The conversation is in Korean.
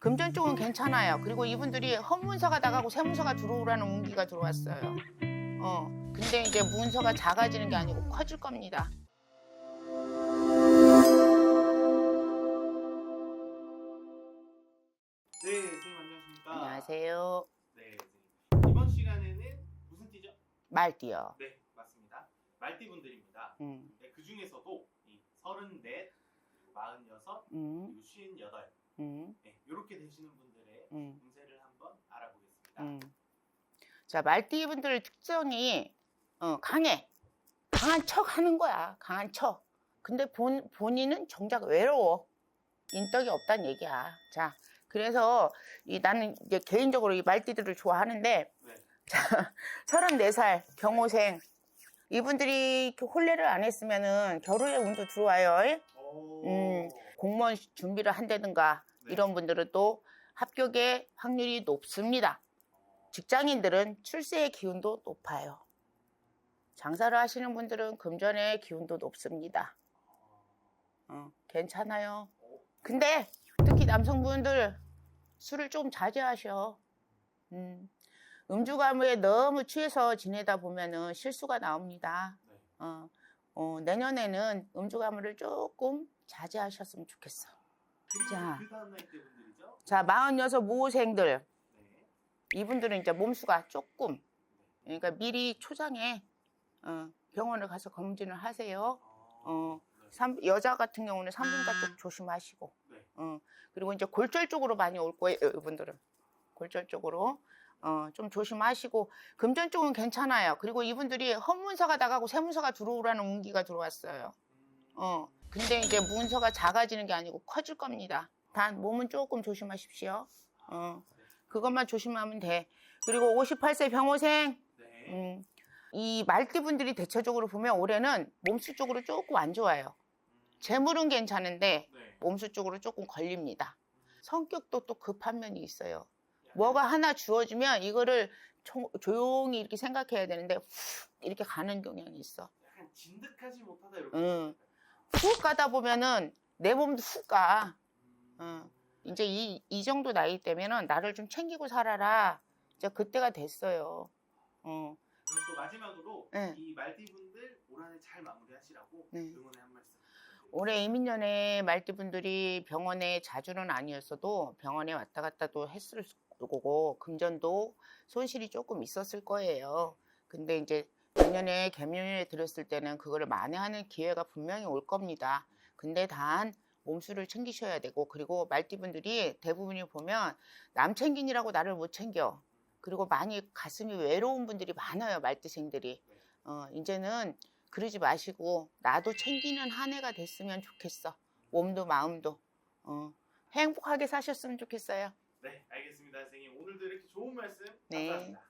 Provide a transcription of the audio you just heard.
금전 쪽은 괜찮아요. 그리고 이분들이 헌문서가 나가고 세문서가 들어오라는 운기가 들어왔어요. 어, 근데 이제 문서가 작아지는 게 아니고 커질 겁니다. 네, 선생님 안녕하십니까? 안녕하세요. 네, 선생님. 이번 시간에는 무슨 띠죠? 말띠요. 네, 맞습니다. 말띠 분들입니다. 음, 네, 그 중에서도 이 34, 46, 음, 그리고 58, 음, 네, 이렇게 되시는 분들의 음, 운세를 한번 알아보겠습니다. 음. 자, 말띠 분들 특성이 어, 강해. 강한 척 하는 거야. 강한 척. 근데 본, 본인은 정작 외로워. 인덕이 없다는 얘기야. 자, 그래서 이 나는 이제 개인적으로 이 말띠들을 좋아하는데 네, 34살 경호생 이분들이 혼례를 안 했으면은 결혼의 운도 들어와요. 오, 음. 공무원 준비를 한다든가 네. 이런 분들은 또 합격의 확률이 높습니다. 직장인들은 출세의 기운도 높아요. 장사를 하시는 분들은 금전의 기운도 높습니다. 어, 괜찮아요. 근데 특히 남성분들 술을 좀 자제하셔. 음, 음주 가무에 너무 취해서 지내다 보면은 실수가 나옵니다. 네. 어, 어, 내년에는 음주 가무를 조금 자제하셨으면 좋겠어. 자. 그 다음 나이 때 분들이죠? 자, 46 모생들. 네, 이분들은 이제 몸수가 조금, 그러니까 미리 초장에 어, 병원을 가서 검진을 하세요. 어, 네. 삼- 여자 같은 경우는 산분가 쪽 조심하시고, 네. 어, 그리고 이제 골절 쪽으로 많이 올 거예요, 이분들은. 골절 쪽으로. 어, 좀 조심하시고, 금전 쪽은 괜찮아요. 그리고 이분들이 헌문서가 나가고 세문서가 들어오라는 운기가 들어왔어요. 음, 어, 근데 이제 문서가 작아지는 게 아니고 커질 겁니다. 단 몸은 조금 조심하십시오. 어, 그것만 조심하면 돼. 그리고 58세 병호생, 네. 음, 이 말띠분들이 대체적으로 보면 올해는 몸수 쪽으로 조금 안 좋아요. 음, 재물은 괜찮은데 네. 몸수 쪽으로 조금 걸립니다. 성격도 또 급한 면이 있어요. 뭐가 하나 주어지면 이거를 조- 조용히 이렇게 생각해야 되는데 훅 이렇게 가는 경향이 있어. 약간 진득하지 못하다 이렇게. 응. 훅 가다 보면은 내 몸도 훅 가. 음, 어. 이제 이, 이 정도 나이 때면은 나를 좀 챙기고 살아라. 이제 그때가 됐어요. 어. 그럼 또 마지막으로 네. 이 말띠분들 올 한해 잘 마무리하시라고 네. 응원의 한 말씀. 올해 이민년에 말띠분들이 병원에 자주는 아니었어도 병원에 왔다 갔다도 했을 거고 금전도 손실이 조금 있었을 거예요. 근데 이제 내년에 개묘년에 들었을 때는 그거를 만회하는 기회가 분명히 올 겁니다. 근데 단 몸수를 챙기셔야 되고 그리고 말띠분들이 대부분이 보면 남 챙기느라고 나를 못 챙겨. 그리고 많이 가슴이 외로운 분들이 많아요 말띠생들이. 어, 이제는 그러지 마시고 나도 챙기는 한 해가 됐으면 좋겠어. 몸도 마음도. 어, 행복하게 사셨으면 좋겠어요. 네, 알겠습니다, 선생님. 오늘도 이렇게 좋은 말씀 네. 감사합니다.